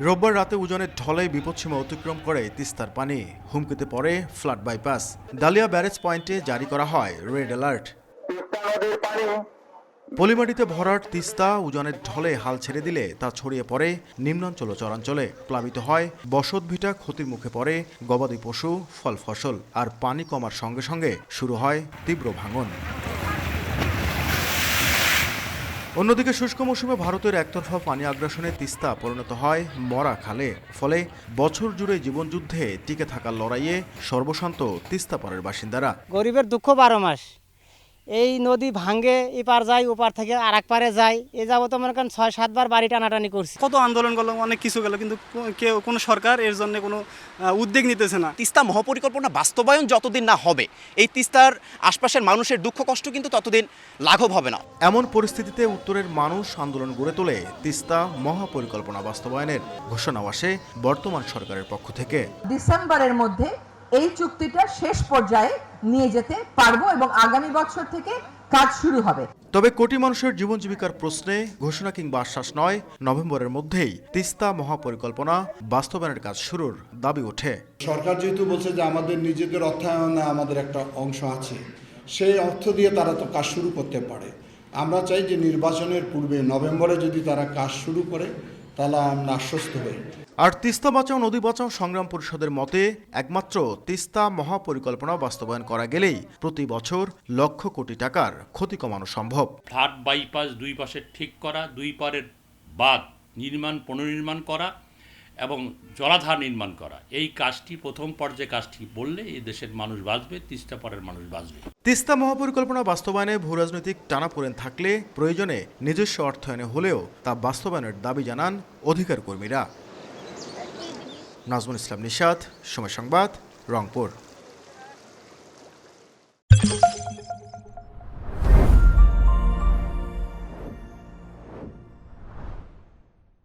রোববার রাতে উজনের ঢলে বিপদসীমা অতিক্রম করে তিস্তার পানি। হুমকিতে পড়ে ফ্লাড বাইপাস। ডালিয়া ব্যারেজ পয়েন্টে জারি করা হয় রেড অ্যালার্ট। পলিমাটিতে ভরাট তিস্তা উজানের ঢলে হাল ছেড়ে দিলে তা ছড়িয়ে পড়ে নিম্নাঞ্চল চরাঞ্চলে। প্লাবিত হয় বসত ভিটা, ক্ষতির মুখে পড়ে গবাদি পশু, ফল ফসল। আর পানি কমার সঙ্গে সঙ্গে শুরু হয় তীব্র ভাঙন। অন্যদিকে শুষ্ক মৌসুমে ভারতের একতরফা পানি আগ্রাসনে তিস্তা পরিণত হয় মরা খালে। ফলে বছর জুড়ে জীবনযুদ্ধে টিকে থাকার লড়াইয়ে সর্বশান্ত তিস্তা পাড়ের বাসিন্দারা। গরিবের দুঃখ বারো মাস। এই নদী ভাঙ্গে এপার যায় ওপার থেকে আর এক পারে যায়। এ যাবত মনে করেন ছয় সাতবার বাড়ি টানাটানি করছি। কত আন্দোলন করল? অনেক কিছু গেল কিন্তু কেউ কোনো সরকার এর জন্য কোনো উদ্যোগ নিতেছে না। তিস্তা মহাপরিকল্পনা বাস্তবায়ন যতদিন না হবে এই তিস্তার আশপাশের মানুষের দুঃখ কষ্ট কিন্তু ততদিন লাঘব হবে না। এমন পরিস্থিতিতে উত্তরের মানুষ আন্দোলন গড়ে তোলে তিস্তা মহাপরিকল্পনা বাস্তবায়নের। ঘোষণাও আসে বর্তমান সরকারের পক্ষ থেকে। ডিসেম্বরের মধ্যে এই চুক্তিটা শেষ পর্যায়ে নিয়ে যেতে পারব এবং আগামী বছর থেকে কাজ শুরু হবে। তবে কোটি মানুষের জীবন জীবিকার প্রশ্নে ঘোষণা কিংবা আশ্বাস নয় নভেম্বরের মধ্যেই তিস্তা মহাপরিকল্পনা বাস্তবায়নের কাজ শুরুর দাবি ওঠে। সরকার যেহেতু বলছে যে আমাদের নিজেদের অর্থায়নে আমাদের একটা অংশ আছে সেই অর্থ দিয়ে তারা তো কাজ শুরু করতে পারে। আমরা চাই যে নির্বাচনের পূর্বে নভেম্বরে যদি তারা কাজ শুরু করে তাহলে আমরা আশ্বস্ত হই আর তিস্তা বাঁচাও নদী বাঁচাও সংগ্রাম পরিষদের মতে একমাত্র তিস্তা মহাপরিকল্পনা বাস্তবায়ন করা গেলেই প্রতি বছর লক্ষ কোটি টাকার ক্ষতি কমানো সম্ভব। ফ্লাট বাইপাস দুই পাশে ঠিক করা দুই পারের বাঁধ নির্মাণ পুনর্নির্মাণ করা এবং জলাধার নির্মাণ করা। এই কাজটি প্রথম পর্যায়ে কাজটি বললে এই দেশের মানুষ বাঁচবে, তিস্তা পরের মানুষ বাঁচবে। তিস্তা মহাপরিকল্পনা বাস্তবায়নে ভূরাজনৈতিক টানাপোড়েন থাকলে প্রয়োজনে নিজস্ব অর্থায়নে হলেও তা বাস্তবায়নের দাবি জানান অধিকার কর্মীরা নাজমুল ইসলাম নিশাদ সময় সংবাদ, রংপুর।